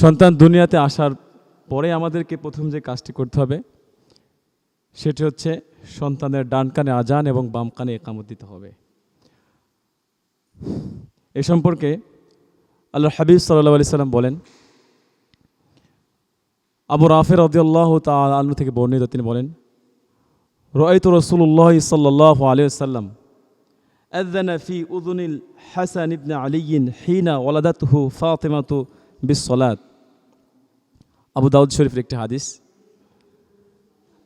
সন্তান দুনিয়াতে আসার পরে আমাদেরকে প্রথম যে কাজটি করতে হবে সেটি হচ্ছে সন্তানের ডান কানে আজান এবং বাম কানে একামত দিতে হবে এ সম্পর্কে আল্লাহ হাবিব সাল্লাহ আলি সাল্লাম বলেন আবু রাফের রদিয়াল্লাহ তালু থেকে বর্ণিত তিনি বলেন রয়ত রসুল্লাহ সাল্লাহ আলিয়াল্লাম أذن في أذن الحسن بن علي حين ولدته فاطمة بالصلاة আবু দাউদ শরীফের একটি হাদিস।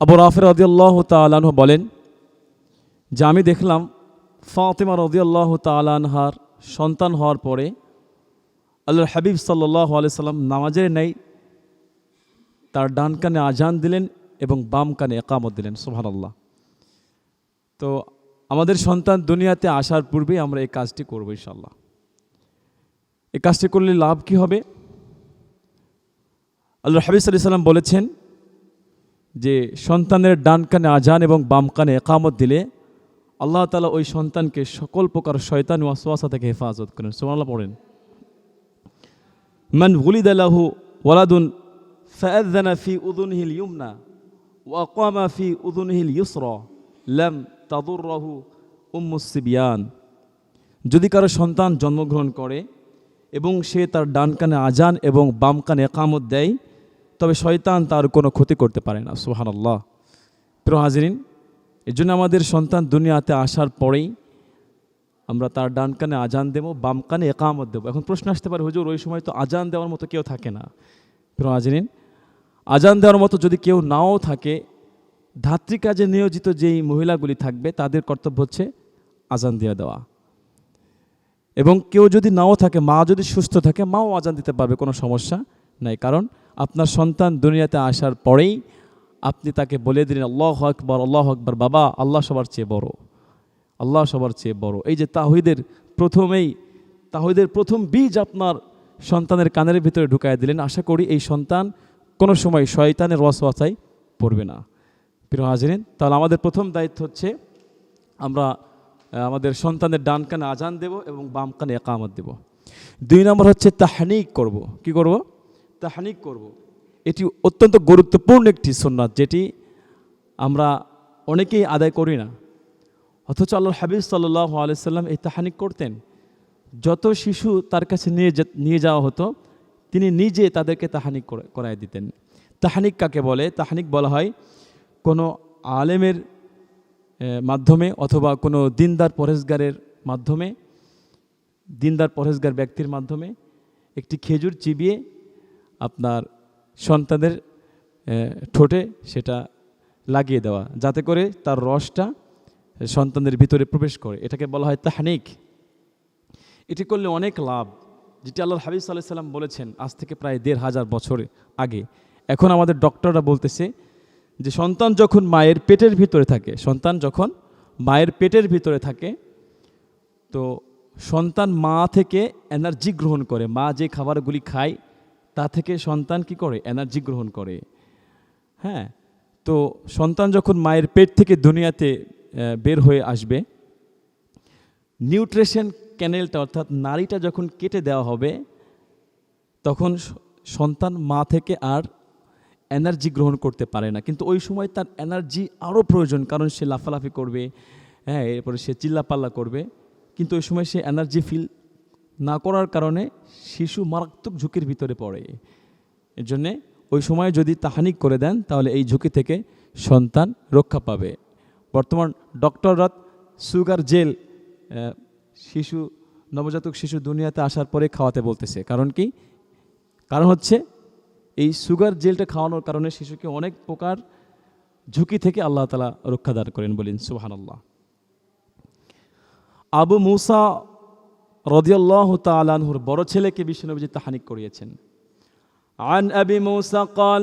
আবু রাফের রদিয়াল্লাহ তালাহ বলেন, যে আমি দেখলাম ফাতেমা রদিয়াল্লাহ তালানহার সন্তান হওয়ার পরে আল্লাহর হাবিব সাল্লাহ সাল্লাম নামাজের নেই তার ডান কানে আজান দিলেন এবং বাম কানে একামত দিলেন সোহান আল্লাহ তো আমাদের সন্তান দুনিয়াতে আসার পূর্বেই আমরা এই কাজটি করব ইনশাল্লাহ এই কাজটি করলে লাভ কি হবে? আল্লাহ হাবিব সাল্লাহ সাল্লাম বলেছেন যে সন্তানের ডান কানে আজান এবং বাম কানে একামত দিলে আল্লাহ তালা ওই সন্তানকে সকল প্রকার শয়তান ওয়াসওয়াসা থেকে হেফাজত করেন। সোমাল্লাহ পড়েন। মান গুলিদ আলাহু ওয়ালাদুন ফাআযানা ফি উযুনিহিল ইউমনা ওয়া আকামা ফি উযুনিহিল ইউসরা লাম তাদুররাহু উম্মুস সিবিয়ান। যদি কারও সন্তান জন্মগ্রহণ করে এবং সে তার ডান কানে আজান এবং বাম কানে একামত দেয় তবে শয়তান তার কোনো ক্ষতি করতে পারে না সুহান আল্লাহ প্রিয় হাজিরিন এই জন্য আমাদের সন্তান দুনিয়াতে আসার পরেই আমরা তার ডান কানে আজান দেবো, বাম কানে একামত দেবো। এখন প্রশ্ন আসতে পারে, হুজুর, ওই সময় তো আজান দেওয়ার মতো কেউ থাকে না? প্রিয় হাজিরিন, আজান দেওয়ার মতো যদি কেউ নাও থাকে, ধাত্রী কাজে নিয়োজিত যেই মহিলাগুলি থাকবে, তাদের কর্তব্য হচ্ছে আজান দিয়ে দেওয়া। এবং কেউ যদি নাও থাকে, মা যদি সুস্থ থাকে, মাও আজান দিতে পারবে, কোনো সমস্যা নাই। কারণ আপনার সন্তান দুনিয়াতে আসার পরেই আপনি তাকে বলে দিলেন, আল্লাহ আকবর আল্লাহ আকবর, বাবা, আল্লাহ সবার চেয়ে বড়। আল্লাহ সবার চেয়ে বড়। এই যে তাহিদের প্রথমেই, তাহিদের প্রথম বীজ আপনার সন্তানের কানের ভিতরে ঢুকায় দিলেন। আশা করি এই সন্তান কোনো সময় শয়তানের রসওয়াচাই পড়বে না। প্রিয় হাজিরেন, তাহলে আমাদের প্রথম দায়িত্ব হচ্ছে আমরা আমাদের সন্তানের ডান কানে আজান দেব এবং বাম কানে একামত দেব। দুই নম্বর হচ্ছে তাহানিক করব। কি করব? তাহানিক করব। এটি অত্যন্ত গুরুত্বপূর্ণ একটি সুন্নাত, যেটি আমরা অনেকেই আদায় করি না। অথচ আল্লাহ হাবিব সাল্লাহ আলাইসাল্লাম এই তাহানিক করতেন। যত শিশু তার কাছে নিয়ে নিয়ে যাওয়া হতো, তিনি নিজে তাদেরকে তাহানিক করায় দিতেন। তাহানিক কাকে বলে? তাহানিক বলা হয় কোনো আলেমের মাধ্যমে অথবা কোনো দিনদার পরেশগারের মাধ্যমে, দিনদার পরেশগার ব্যক্তির মাধ্যমে একটি খেজুর চিবিয়ে আপনার সন্তানের ঠোঁটে সেটা লাগিয়ে দেওয়া, যাতে করে তার রসটা সন্তানের ভিতরে প্রবেশ করে। এটাকে বলা হয় তাহানিক। এটি করলে অনেক লাভ, যেটি আল্লাহ হাবিব সাল্লাহ সাল্লাম বলেছেন আজ থেকে প্রায় দেড় হাজার বছর আগে। এখন আমাদের ডক্টররা বলতেছে যে, সন্তান যখন মায়ের পেটের ভিতরে থাকে, সন্তান যখন মায়ের পেটের ভিতরে থাকে, তো সন্তান মা থেকে এনার্জি গ্রহণ করে। মা যে খাবারগুলি খায় তা থেকে সন্তান কি করে? এনার্জি গ্রহণ করে। হ্যাঁ? তো সন্তান যখন মায়ের পেট থেকে দুনিয়াতে বের হয়ে আসবে, নিউট্রিশন ক্যানেলটা অর্থাৎ নারীটা যখন কেটে দেওয়া হবে, তখন সন্তান মা থেকে আর এনার্জি গ্রহণ করতে পারে না। কিন্তু ওই সময় তার এনার্জি আরও প্রয়োজন, কারণ সে লাফালাফি করবে হ্যাঁ এরপরে সে চিল্লাপাল্লা করবে। কিন্তু ওই সময় সে এনার্জি ফিল না করার কারণে শিশু মারাত্মক ঝুঁকির ভিতরে পড়ে। এর জন্যে ওই সময় যদি তাহানিক করে দেন, তাহলে এই ঝুঁকি থেকে সন্তান রক্ষা পাবে। বর্তমান ডক্টররা সুগার জেল শিশু, নবজাতক শিশু দুনিয়াতে আসার পরে খাওয়াতে বলতেছে। কারণ কি? কারণ হচ্ছে, এই সুগার জেলটা খাওয়ানোর কারণে শিশুকে অনেক প্রকার ঝুঁকি থেকে আল্লাহ তালা রক্ষা দান করেন বলেন সুহান আল্লাহ আবু মুসা রদিয়াল্লাহ তালানহুর বড় ছেলেকে বিষ্ণুনবীজি তাহানিক করিয়েছেন عن أبي موسى قال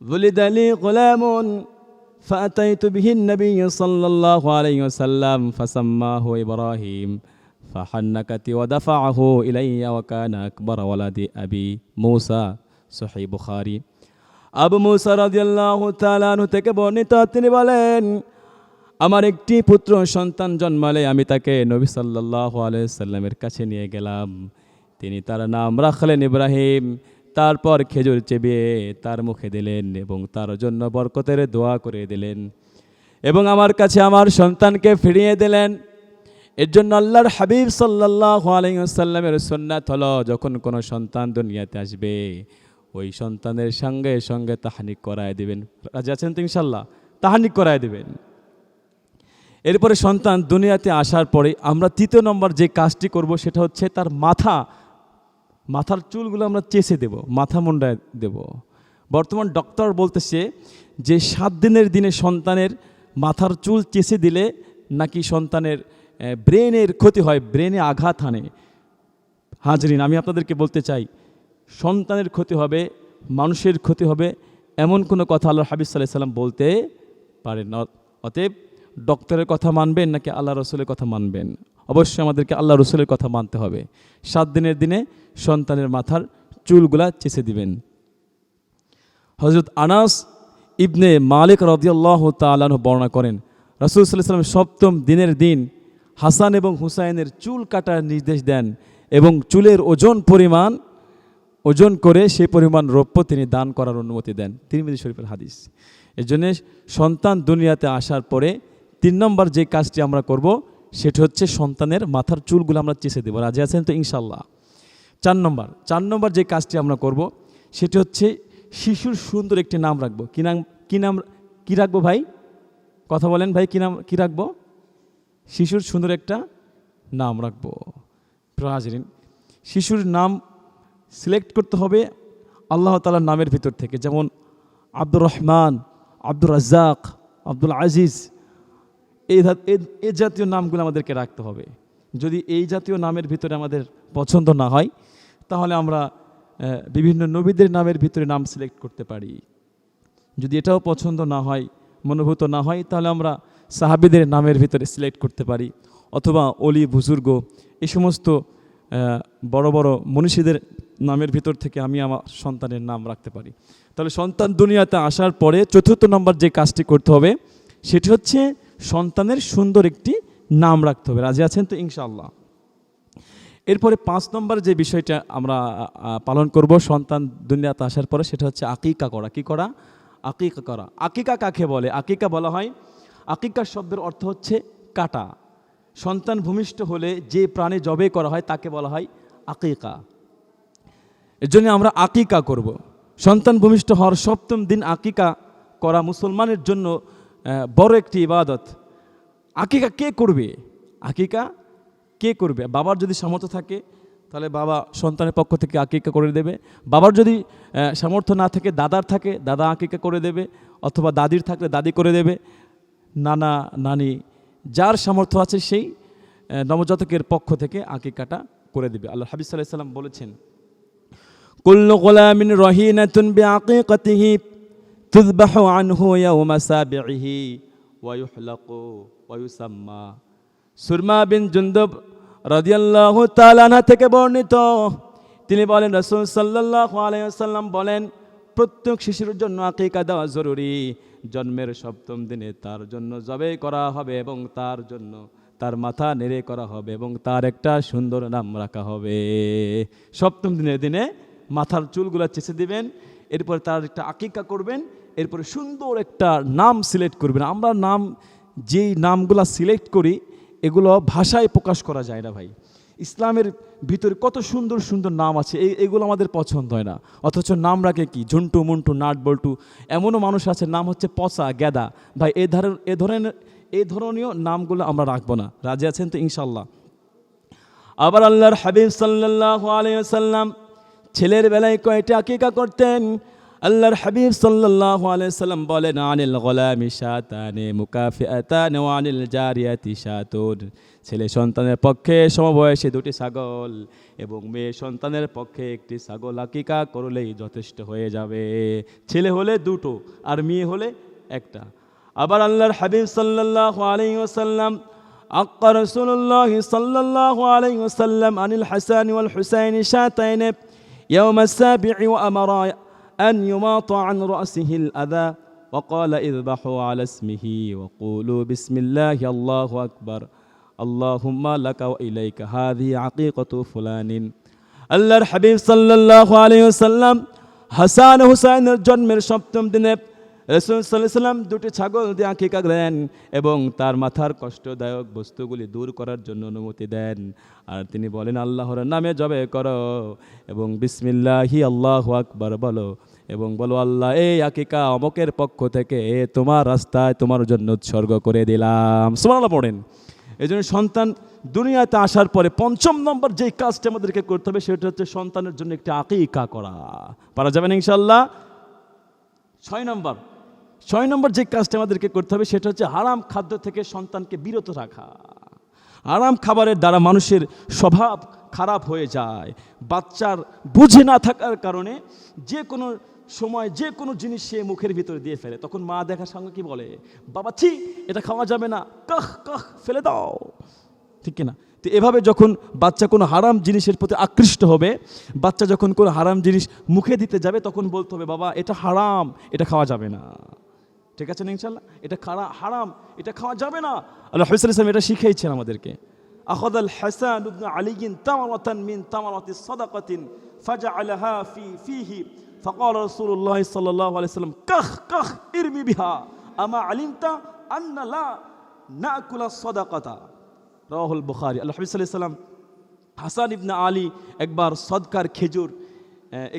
ولد لي غلام فأتيت به النبي صلى الله عليه وسلم فسماه إبراهيم فحنكت ودفعه إلي وكان أكبر ولد أبي موسى সহি বুখারি আবু মুসা রাদিয়াল্লাহু তাআলা থেকে বর্ণিত তিনি বলেন আমার একটি পুত্র সন্তান জন্মালে আমি তাকে নবী সাল্লাল্লাহু আলাইহি সাল্লামের কাছে নিয়ে গেলাম। তিনি তার নাম রাখলেন ইব্রাহিম, তারপর খেজুর চেবিয়ে তার মুখে দিলেন এবং তার জন্য বরকতের দোয়া করে দিলেন এবং আমার কাছে আমার সন্তানকে ফিরিয়ে দিলেন। এর জন্য আল্লাহর হাবিব সাল্লাহ আলাইসাল্লামের সন্ন্যাত হলো, যখন কোনো সন্তান দুনিয়াতে আসবে, ওই সন্তানের সঙ্গে সঙ্গে তাহানিক করায় দিবেন। রাজি আছেন তো ইনশাল্লাহ? তাহানিক করায় দিবেন। এরপরে সন্তান দুনিয়াতে আসার পরে আমরা তৃতীয় নম্বর যে কাজটি করব সেটা হচ্ছে তার মাথা, মাথার চুলগুলো আমরা চেষে দেব, মাথা মুন্ডায় দেব। বর্তমান ডক্টর বলতেছে যে সাত দিনের দিনে সন্তানের মাথার চুল চেষে দিলে নাকি সন্তানের ব্রেনের ক্ষতি হয়, ব্রেনে আঘাত হানে। হাজরিন, আমি আপনাদেরকে বলতে চাই, সন্তানের ক্ষতি হবে, মানুষের ক্ষতি হবে, এমন কোনো কথা আল্লাহ হাবিব সাল্লাহ সাল্লাম বলতে পারেন। অতএব ডক্টরের কথা মানবেন নাকি আল্লাহ রসুলের কথা মানবেন? অবশ্যই আমাদেরকে আল্লাহ রসুলের কথা মানতে হবে। সাত দিনের দিনে সন্তানের মাথার চুলগুলা চেষে দিবেন। হজরত আনাস ইবনে মালিক রদিয়াল্লাহ তালাহ বর্ণনা করেন, রসুল সাল্লাম সপ্তম দিনের দিন হাসান এবং হুসাইনের চুল কাটার নির্দেশ দেন এবং চুলের ওজন পরিমাণ, ওজন করে সেই পরিমাণ রৌপ্য তিনি দান করার অনুমতি দেন। তিরমিদি শরীফের হাদিস। এর জন্য সন্তান দুনিয়াতে আসার পরে তিন নম্বর যে কাজটি আমরা করব, সেটা হচ্ছে সন্তানের মাথার চুলগুলো আমরা চেষে দেবো। রাজি আছেন তো? ইনশাল্লাহ চার নম্বর চার নম্বর যে কাজটি আমরা করব, সেটি হচ্ছে শিশুর সুন্দর একটি নাম রাখব। কী নাম কী নাম, কী রাখব ভাই? কথা বলেন ভাই, কী নাম, কী রাখব? শিশুর সুন্দর একটা নাম রাখব। হাজরিন, শিশুর নাম সিলেক্ট করতে হবে আল্লাহ তালার নামের ভিতর থেকে। যেমন আব্দুর রহমান, আব্দুর রাজ্জাক, আব্দুল আজিজ এই এই জাতীয় নামগুলো আমাদেরকে রাখতে হবে। যদি এই জাতীয় নামের ভিতরে আমাদের পছন্দ না হয়, তাহলে আমরা বিভিন্ন নবীদের নামের ভিতরে নাম সিলেক্ট করতে পারি। যদি এটাও পছন্দ না হয়, মনোভূত না হয়, তাহলে আমরা সাহাবিদের নামের ভিতরে সিলেক্ট করতে পারি। অথবা অলি, বুজুর্গ এই সমস্ত বড় বড় মনীষীদের নামের ভিতর থেকে আমি আমার সন্তানের নাম রাখতে পারি। তাহলে সন্তান দুনিয়াতে আসার পরে চতুর্থ নম্বর যে কাজটি করতে হবে, সেটি হচ্ছে সন্তানের সুন্দর একটি নাম রাখতে হবে। রাজি আছেন তো? ইনশাআল্লাহ। এরপরে পাঁচ নম্বর যে বিষয়টা আমরা পালন করব সন্তান দুনিয়াতে আসার পরে, সেটা হচ্ছে আকিকা করা। কি করা? আকিকা করা। আকিকা কাকে বলে? আকিকা বলা হয় আকিকা শব্দের অর্থ হচ্ছে কাটা। সন্তান ভূমিষ্ঠ হলে যে প্রাণী জবে করা হয়, তাকে বলা হয় আকিকা। এর জন্য আমরা আকিকা করব। সন্তান ভূমিষ্ঠ হওয়ার সপ্তম দিন আকিকা করা মুসলমানের জন্য বড় একটি ইবাদত। আকিকা কে করবে? আকিকা কে করবে? বাবার যদি সামর্থ্য থাকে, তাহলে বাবা সন্তানের পক্ষ থেকে আকিকা করে দেবে। বাবার যদি সামর্থ্য না থাকে, দাদার থাকে, দাদা আকিকা করে দেবে। অথবা দাদির থাকলে দাদি করে দেবে। নানা, নানি, যার সামর্থ্য আছে সেই নবজাতকের পক্ষ থেকে আকিকাটা করে দেবে। আল্লাহ হাবিজ সাল্লাহ সাল্লাম বলেছেন, কুল্লু গোলামিন রহিনাতুন বিআকিকাতিহি তুযবাহু ইয়াওমা সাবিহি ওয়া ইউহলাকু ওয়া ইউসাম্মা সুরমা বিন জুন্দব রাদিয়াল্লাহু তাআলা থেকে বর্ণিত। তিনি বলেন, রাসূল সাল্লাল্লাহু আলাইহি ওয়াসাল্লাম বলেন, প্রত্যেক শিশুর জন্য আকিকা দেওয়া জরুরি। জন্মের সপ্তম দিনে তার জন্য জবে করা হবে এবং তার জন্য তার মাথা নেড়ে করা হবে এবং তার একটা সুন্দর নাম রাখা হবে। সপ্তম দিনের দিনে মাথার চুলগুলো চেষে দিবেন, এরপরে তার একটা আকিকা করবেন এরপরে সুন্দর একটা নাম সিলেক্ট করবেন। আমরা নাম, যেই নামগুলো সিলেক্ট করি, এগুলো ভাষায় প্রকাশ করা যায় না ভাই। ইসলামের ভিতরে কত সুন্দর সুন্দর নাম আছে, এই, এগুলো আমাদের পছন্দ হয় না। অথচ নাম রাখে কি? ঝুন্টু, মুন্টু, নাট, বল্টু, এমনও মানুষ আছে, নাম হচ্ছে পচা, গ্যাদা। ভাই, এ ধরনের এ ধরনের এই ধরনীয় নামগুলো আমরা রাখব না। রাজি আছেন তো ইনশাল্লাহ আবার আল্লাহর হাবিব সাল্লাহ আলাইসাল্লাম ছেলের বেলায় কয়টা আকিকা করতেন? আল্লাহর হাবিব সাল্লাহ আলাইসাল্লাম বলেন আনিল গোলামি শাতানে মুকাফি আতান আনিল জারিয়াতি শাতুন ছেলে সন্তানের পক্ষে সমবয়সী দুটি ছাগল এবং মেয়ে সন্তানের পক্ষে একটি ছাগল আকিকা করলেই যথেষ্ট হয়ে যাবে ছেলে হলে দুটো আর মেয়ে হলে একটা আবার আল্লাহর হাবিব সাল্লাহ আলাই ওসাল্লাম আক্কা রসুল্লাহ সাল্লাহ আলাই ওসাল্লাম আনিল হাসান ওয়াল হুসাইন শাতাইন يوم السابع وأمر أن يماط عن رأسه الأذى وقال اذبحوا على اسمه وقولوا بسم الله الله أكبر اللهم لك وإليك هذه عقيقة فلان আল্লাহর হাবিব সাল্লাল্লাহু আলাইহি ওয়াসাল্লাম হাসান হুসাইনের জন্মের সপ্তম দিনে রসুল সাল্লাহ সাল্লাম দুটি ছাগল দিয়ে আঁকিকা দেন এবং তার মাথার কষ্টদায়ক বস্তুগুলি দূর করার জন্য অনুমতি দেন আর তিনি বলেন আল্লাহর নামে জবে করো এবং বিসমিল্লাহি আল্লাহ আকবার বলো এবং বলো, আল্লাহ, এই আকিকা অমকের পক্ষ থেকে এ তোমার রাস্তায় তোমার জন্য উৎসর্গ করে দিলাম। সুমানাল্লাহ পড়েন। এই জন্য সন্তান দুনিয়াতে আসার পরে পঞ্চম নম্বর যেই কাজটা আমাদেরকে করতে হবে, সেটা হচ্ছে সন্তানের জন্য একটি আকিকা করা। পারা যাবেন ইনশাল্লাহ ছয় নম্বর। ছয় নম্বর যে কাজটা আমাদেরকে করতে হবে, সেটা হচ্ছে হারাম খাদ্য থেকে সন্তানকে বিরত রাখা। আরাম খাবারের দ্বারা মানুষের স্বভাব খারাপ হয়ে যায়। বাচ্চার বুঝে না থাকার কারণে যে কোনো সময় যে কোনো জিনিস সে মুখের ভিতরে দিয়ে ফেলে তখন মা দেখার সঙ্গে কি বলে বাবা ছি এটা খাওয়া যাবে না কাহ কাহ ফেলে দাও ঠিক কিনা তো এভাবে যখন বাচ্চা কোনো হারাম জিনিসের প্রতি আকৃষ্ট হবে বাচ্চা যখন কোনো হারাম জিনিস মুখে দিতে যাবে তখন বলতে হবে বাবা এটা হারাম এটা খাওয়া যাবে না ঠিক আছে না ইনশাল্লাহ এটা খারা হারাম এটা খাওয়া যাবে না আল্লাহ হাবিস ইসলাম এটা শিখিয়েছেন আমাদেরকে أخذ الحسن بن علي تمرة من تمرة صدقة فجعلها في فيه ফকল রসুল্লাহ সাল্লাহ আলাইসাল্লাম কাহ কাহ ইরমি বিহা আমা আলিমতা আন্নালা না কুলা সদাকতা রাহুল বুখারি আল্লাহ হাবিজ সাল্লাম হাসান ইবনা আলী একবার সদকার খেজুর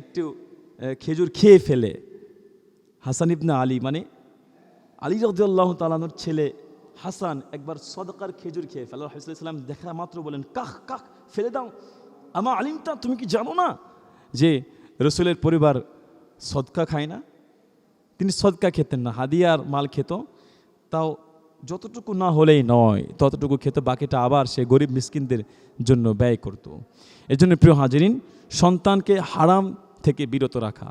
একটু খেজুর খেয়ে ফেলে। হাসান ইবনা আলী মানে আলী রদুল্লাহ তালানোর ছেলে হাসান একবার সদকার খেজুর খেয়ে ফেলে। আল্লাহ হাবিসাল্লাম দেখা মাত্র বলেন, কাহ কাহ, ফেলে দাও। আমা আলিমতা, তুমি কি জানো না যে রসুলের পরিবার সদকা খায় না, তিনি সদকা খেতেন না, হাদিয়ার মাল খেত, তাও যতটুকু না হলেই নয়, ততটুকু খেত, বাকিটা আবার সে গরিব মিসকিনদের জন্য ব্যয় করত। এর জন্য প্রিয় হাজিরিন, সন্তানকে হারাম থেকে বিরত রাখা।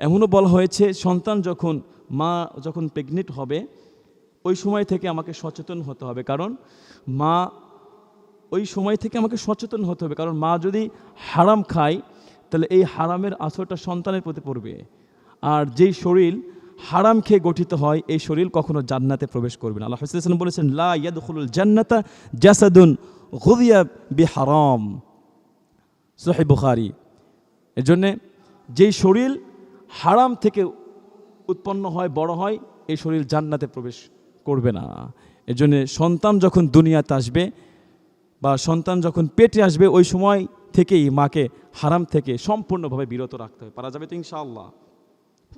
এমনও বলা হয়েছে, সন্তান যখন, মা যখন প্রেগনেন্ট হবে, ওই সময় থেকে আমাকে সচেতন হতে হবে, কারণ মা, ওই সময় থেকে আমাকে সচেতন হতে হবে, কারণ মা যদি হারাম খায় তাহলে এই হারামের আসরটা সন্তানের প্রতি পড়বে। আর যেই শরীর হারাম খেয়ে গঠিত হয়, এই শরীর কখনো জান্নাতে প্রবেশ করবে না। আল্লাহ হাসিম বলেছেন, লা ইয়াদখুলুল জান্নাতা জাসাদুন গুদিয়া বি হারাম সোহেব বুখারি। এর জন্যে যেই শরীর হারাম থেকে উৎপন্ন হয়, বড় হয়, এই শরীর জান্নাতে প্রবেশ করবে না। এর জন্যে সন্তান যখন দুনিয়াতে আসবে বা সন্তান যখন পেটে আসবে, ওই সময় থেকেই মাকে হারাম থেকে সম্পূর্ণভাবে বিরত রাখতে হবে পারা যাবে তো ইনশাআল্লাহ।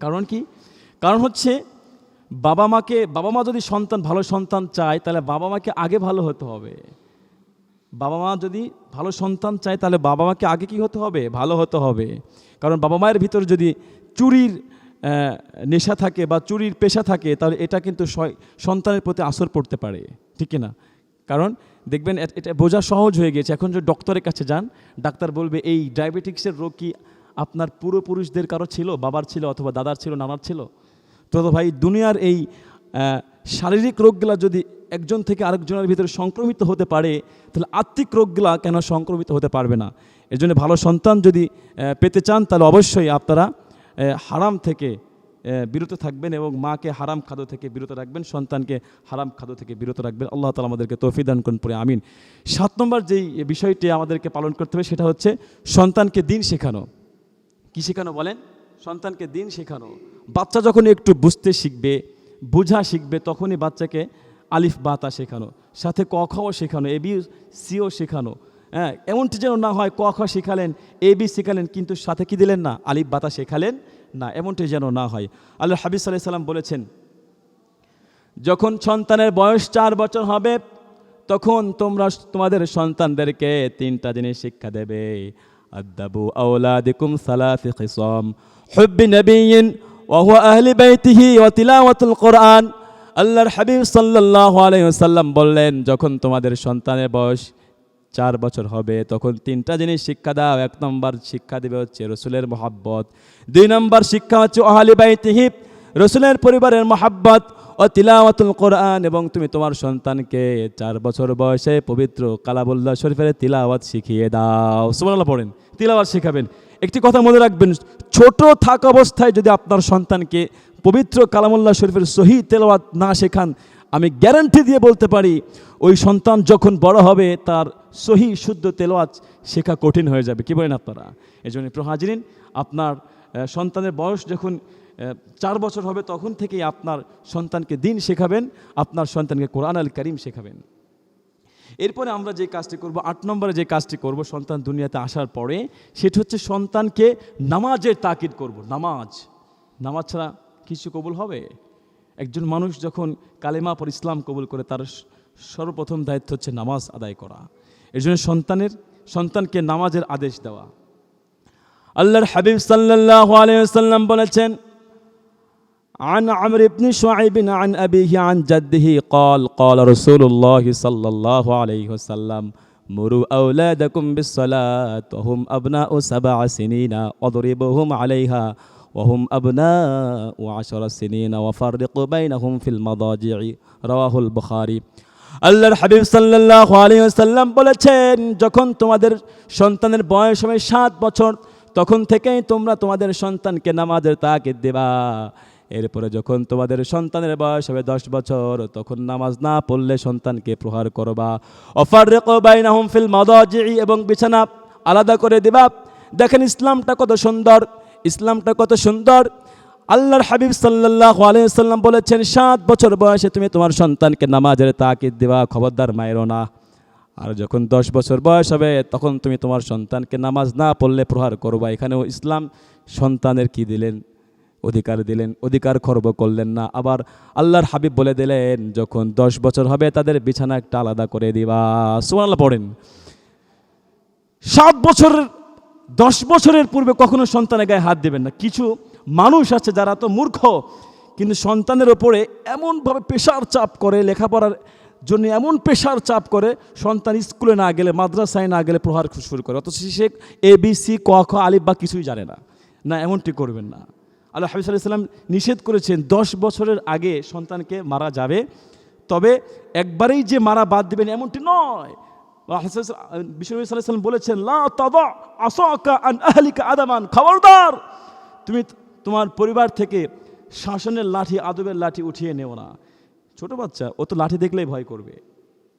কারণ কি? কারণ হচ্ছে বাবা মাকে, বাবা মা যদি সন্তান, ভালো সন্তান চায়, তাহলে বাবা মাকে আগে ভালো হতে হবে। বাবা মা যদি ভালো সন্তান চায়, তাহলে বাবা মাকে আগে কি হতে হবে? ভালো হতে হবে। কারণ বাবা মায়ের ভিতর যদি চুরির নেশা থাকে বা চুরির পেশা থাকে, তাহলে এটা কিন্তু সন্তানের প্রতি আসর পড়তে পারে। ঠিক না কারণ দেখবেন এটা বোঝা সহজ হয়ে গেছে। এখন যদি ডক্টরের কাছে যান, ডাক্তার বলবে, এই ডায়াবেটিক্সের রোগ কি আপনার পূর্বপুরুষদের কারও ছিল, বাবার ছিল অথবা দাদার ছিল, নানার ছিল? তো ভাই, দুনিয়ার এই শারীরিক রোগগুলা যদি একজন থেকে আরেকজনের ভিতরে সংক্রমিত হতে পারে, তাহলে আত্মিক রোগগুলা কেন সংক্রমিত হতে পারবে না? এর ভালো সন্তান যদি পেতে চান, তাহলে অবশ্যই আপনারা হারাম থেকে বিরত থাকবেন এবং মাকে হারাম খাদ্য থেকে বিরত রাখবেন, সন্তানকে হারাম খাদ্য থেকে বিরত রাখবেন। আল্লাহ তালা আমাদেরকে তৌফিক দান করুন পরে আমিন। সাত নম্বর যেই বিষয়টি আমাদেরকে পালন করতে হবে সেটা হচ্ছে সন্তানকে দিন শেখানো। কি শেখানো বলেন? সন্তানকে দিন শেখানো। বাচ্চা যখন একটু বুঝতে শিখবে, বোঝা শিখবে, তখনই বাচ্চাকে আলিফ বাতা শেখানো, সাথে ক খও শেখানো, এ, বি সিও শেখানো। হ্যাঁ এমনটি যেন না হয়, ক, খ শেখালেন এবি শেখালেন, কিন্তু সাথে কি দিলেন না? আলিফ বাতা শেখালেন না, এমনটি যেন না হয়। আল্লাহ হাবিব সাল্লাহ সাল্লাম বলেছেন, যখন সন্তানের বয়স চার বছর হবে, তখন তোমরা তোমাদের সন্তানদেরকে তিনটা জিনিস শিক্ষা দেবে। আদাবু সালাসি খিসাম ওয়া হুয়া আহলি বাইতিহি কোরআন। আল্লাহর হাবিব সাল্লাল্লাহু আলাইহি ওয়াসাল্লাম বললেন, যখন তোমাদের সন্তানের বয়স চার বছর হবে, তখন তিনটা জিনিস শিক্ষা দাও। এক নম্বর শিক্ষা দেবে হচ্ছে রসুলের মহাব্বত। দুই নম্বর শিক্ষা হচ্ছে ওহালি বাইতিহি, রসুলের পরিবারের মহাব্বত ও তিলাওয়াতুল কোরআন এবং তুমি তোমার সন্তানকে চার বছর বয়সে পবিত্র কালাবুল্লাহ শরীফের তিলাওয়াত শিখিয়ে দাও। সুবহানাল্লাহ পড়েন, তিলাওয়াত শিখাবেন। একটি কথা মনে রাখবেন, ছোট থাকা অবস্থায় যদি আপনার সন্তানকে পবিত্র কালামুল্লাহ শরীফের সহি তেলাওয়াত না শেখান আমি গ্যারান্টি দিয়ে বলতে পারি, ওই সন্তান যখন বড় হবে, তার সহি শুদ্ধ তেলোয়াজ শেখা কঠিন হয়ে যাবে। কি বলেন আপনারা? এই জন্য প্রহাজিরিন আপনার সন্তানের বয়স যখন চার বছর হবে, তখন থেকেই আপনার সন্তানকে দিন শেখাবেন, আপনার সন্তানকে কোরআন আল করিম শেখাবেন। এরপরে আমরা যে কাজটি করব, আট নম্বরে যে কাজটি করব, সন্তান দুনিয়াতে আসার পরে, সেটি হচ্ছে সন্তানকে নামাজের তাকিদ করব। নামাজ নামাজ ছাড়া কিছু কবুল হবে? একজন মানুষ যখন কালেমা পর ইসলাম কবুল করে তার স- সর্বপ্রথম দায়িত্ব হচ্ছে নামাজ আদায় করা এর জন্য সন্তানের সন্তানকে নামাজের আদেশ দেওয়া আল্লাহর হাবিব সাল্লাল্লাহু আলাইহি ওয়াসাল্লাম বলেছেন عن عمرو بن شعيب عن أبيه عن جده قال قال رسول الله صلى الله عليه وسلم مروا أولادكم بالصلاة وهم أبناء سبع سنين واضربوهم عليها وهم أبناء عشر سنين وفرقوا بينهم في المضاجع رواه البخاري আল্লাহর হাবিব সাল্লাল্লাহু আলাইহি ওয়াসাল্লাম বলেছেন যখন তোমাদের সন্তানের বয়স হবে সাত বছর তখন থেকেই তোমরা তোমাদের সন্তানকে নামাজের তাকিদ দেবা এরপরে যখন তোমাদের সন্তানের বয়স হবে দশ বছর তখন নামাজ না পড়লে সন্তানকে প্রহার করবা অফার বাইনাহুম ফিল মাদাজি'i এবং বিছানা আলাদা করে দিবা দেখেন ইসলামটা কত সুন্দর ইসলামটা কত সুন্দর। আল্লাহর হাবিব সাল্লাল্লাহু আলাইহি সাল্লাম বলেছেন, সাত বছর বয়সে তুমি তোমার সন্তানকে নামাজের তাকিদ দেওয়া খবরদার মায়েরও না। আর যখন দশ বছর বয়স হবে, তখন তুমি তোমার সন্তানকে নামাজ না পড়লে প্রহার করবা। এখানেও ইসলাম সন্তানের কি দিলেন? অধিকার দিলেন, অধিকার খর্ব করলেন না। আবার আল্লাহর হাবিব বলে দিলেন, যখন দশ বছর হবে, তাদের বিছানা একটা আলাদা করে দিবা। সুবহানাল্লাহ পড়েন। সাত বছরের দশ বছরের পূর্বে কখনো সন্তানের গায়ে হাত দেবেন না। কিছু মানুষ আছে যারা তো মূর্খ, কিন্তু সন্তানের ওপরে এমনভাবে পেশার চাপ করে, লেখাপড়ার জন্য এমন পেশার চাপ করে, সন্তান স্কুলে না গেলে, মাদ্রাসায় না গেলে প্রহার শুরু করে। অথচ সে এ বি সি ক, খ, আলিফ বা কিছুই জানে না। না, এমনটি করবেন না। আল্লাহ হাবিব সাল্লাহ সাল্লাম নিষেধ করেছেন, দশ বছরের আগে সন্তানকে মারা যাবে। তবে একবারেই যে মারা বাদ দেবেন এমনটি নয়। বলেছেন, লা তাদা আসাকা আন আদামান। খবরদার, তুমি তোমার পরিবার থেকে শাসনের লাঠি, আদবের লাঠি উঠিয়ে নেও না। ছোট বাচ্চা, ও তো লাঠি দেখলেই ভয় করবে।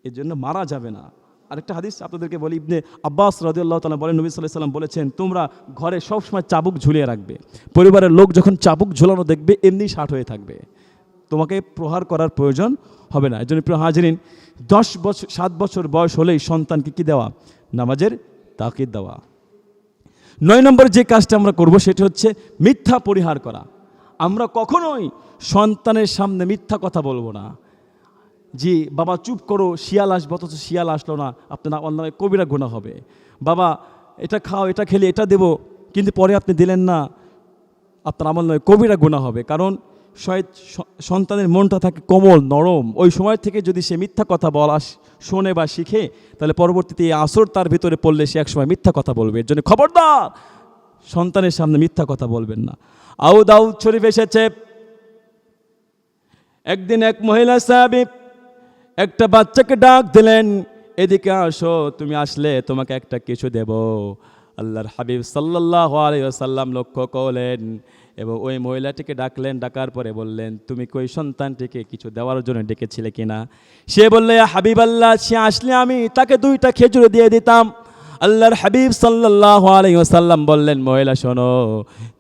এর জন্য মারা যাবে না। আরেকটা হাদিস আপনাদেরকে বলি, ইবনে আব্বাস রাদিউল্লাহ তাআলা বলেন, নবী আলাইহি সাল্লাম বলেছেন, তোমরা ঘরে সবসময় চাবুক ঝুলিয়ে রাখবে। পরিবারের লোক যখন চাবুক ঝুলানো দেখবে, এমনি ষাট হয়ে থাকবে। তোমাকে প্রহার করার প্রয়োজন হবে না। এই জন্য প্রিয় হাজিরিন, দশ বছর, সাত বছর বয়স হলেই সন্তানকে কি দেওয়া? নামাজের তাকিদ দেওয়া। নয় নম্বর যে কাজটা আমরা করব সেটা হচ্ছে মিথ্যা পরিহার করা। আমরা কখনোই সন্তানের সামনে মিথ্যা কথা বলব না। যে বাবা চুপ করো, শিয়াল আসবে, অথচ শিয়াল আসলো না। আপনার নামে কবিরা গুণা হবে। বাবা, এটা খাও, এটা খেলে, এটা দেব, কিন্তু পরে আপনি দিলেন না। আপনার আমল নয়, কবিরা গুণা হবে। কারণ সন্তানের মনটা থাকে কোমল, নরম। ওই সময় থেকে যদি সে মিথ্যা কথা বলা শোনে বা শিখে, তাহলে পরবর্তীতে এই আসর তার ভিতরে পড়লে সে একসময় মিথ্যা কথা বলবে। এর জন্য খবরদার! সন্তানের সামনে মিথ্যা কথা বলবেন না। আউ দাউদ শরীফ এসেছে। একদিন এক মহিলা সাহাবী একটা বাচ্চাকে ডাক দিলেন, এদিকে আসো, তুমি আসলে তোমাকে একটা কিছু দেব। আল্লাহর হাবিব সাল্লাহ আলাইসাল্লাম লক্ষ্য করলেন এবং ওই মহিলাটিকে ডাকলেন, ডাকার পরে বললেন, তুমি কি ওই সন্তানটিকে কিছু দেওয়ার জন্য ডেকেছিলে কিনা? সে বললে হাবিব আল্লাহ সে আসলে আমি তাকে দুইটা খেজুর দিয়ে দিতাম। আল্লাহর হাবিব সাল্লাহ আলাইসাল্লাম বললেন, মহিলা, শোনো,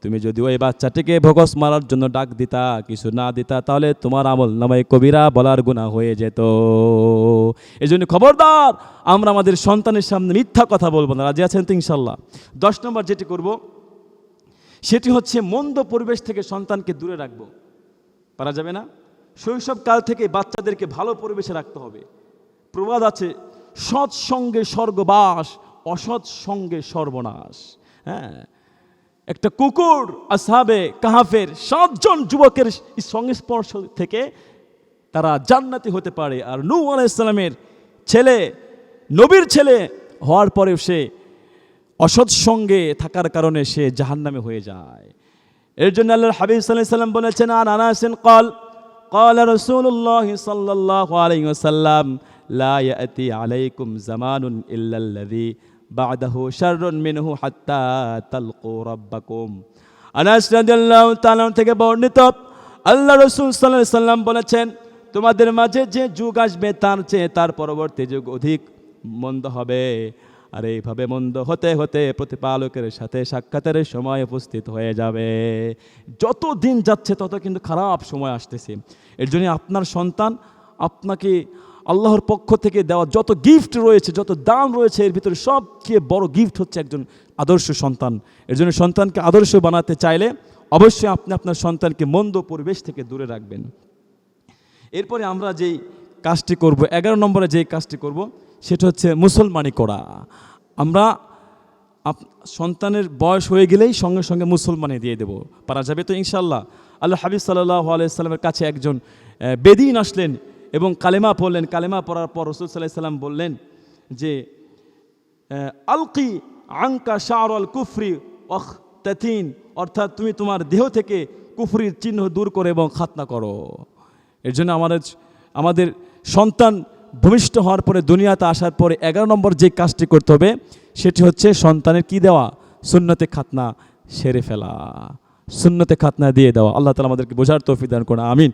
তুমি যদি ওই বাচ্চাটিকে ভোগস মারার জন্য ডাক দিতা, কিছু না দিতা, তাহলে তোমার আমল নামাই কবিরা বলার গুণা হয়ে যেত। এই জন্য খবরদার, আমরা আমাদের সন্তানের সামনে মিথ্যা কথা বলব না। রাজি আছেন তো ইনশাল্লাহ দশ নম্বর যেটি করব, সেটি হচ্ছে মন্দ পরিবেশ থেকে সন্তানকে দূরে রাখব। পারা যাবে না? শৈশবকাল থেকে বাচ্চাদেরকে ভালো পরিবেশে রাখতে হবে। প্রবাদ আছে সৎ সঙ্গে স্বর্গবাস অসৎ সঙ্গে সর্বনাশ হ্যাঁ একটা কুকুর আসাবে কাহাফের সাতজন যুবকের সংস্পর্শ থেকে তারা জান্নাতি হতে পারে আর নূ আলাইসালামের ছেলে নবীর ছেলে হওয়ার পরেও সে অসৎ সঙ্গে থাকার কারণে সে জাহান্নামে হয়ে যায় এর জন্য আল্লাহর হাবিব সাল্লাহ সাল্লাম বলেছেন আর আনাসেন কল قال رسول الله صلى الله عليه وسلم لا يأتي عليكم زمان إلا الذي বাদাহু শাররুন মিনহু হাত্তা তালকু রাব্বাকুম। আনাস রাদিয়াল্লাহু তাআলা থেকে বর্ণিত আল্লাহ রাসূল সাল্লাল্লাহু আলাইহি সাল্লাম বলেছেন, তোমাদের মাঝে যে যুগ আসবে, তার চেয়ে তার পরবর্তী যুগ অধিক মন্দ হবে। আর এইভাবে মন্দ হতে হতে প্রতিপালকের সাথে সাক্ষাতের সময় উপস্থিত হয়ে যাবে। যত দিন যাচ্ছে, তত কিন্তু খারাপ সময় আসতেছে। এর জন্য আপনার সন্তান আপনাকে আল্লাহর পক্ষ থেকে দেওয়া যত গিফট রয়েছে, যত দাম রয়েছে, এর ভিতরে সবচেয়ে বড় গিফট হচ্ছে একজন আদর্শ সন্তান। এর জন্য সন্তানকে আদর্শ বানাতে চাইলে অবশ্যই আপনি আপনার সন্তানকে মন্দ পরিবেশ থেকে দূরে রাখবেন। এরপরে আমরা যেই কাজটি করব, এগারো নম্বরে যেই কাজটি করব, সেটা হচ্ছে মুসলমানি করা। আমরা সন্তানের বয়স হয়ে গেলেই সঙ্গে সঙ্গে মুসলমানি দিয়ে দেব। পারা যাবে তো ইনশাল্লাহ আল্লাহ হাবিব সাল্লাহ আলাইসাল্লামের কাছে একজন বেদিন আসলেন। এবং কালেমা পড়লেন। কালেমা পড়ার পর রসুল সাল্লাহ সাল্লাম বললেন যে আলকি আঙ্কা শাহর আল কুফরি অখ তাতিন অর্থাৎ তুমি তোমার দেহ থেকে কুফরির চিহ্ন দূর করে এবং খাতনা করো। এর জন্য আমাদের আমাদের সন্তান ভূমিষ্ঠ হওয়ার পরে, দুনিয়াতে আসার পরে এগারো নম্বর যে কাজটি করতে হবে, সেটি হচ্ছে সন্তানের কি দেওয়া? সুন্নতে খাতনা সেরে ফেলা। সুন্নতে খাতনা দিয়ে দেওয়া। আল্লাহ তালা আমাদেরকে বোঝার তৌফিক দান করুন। আমিন।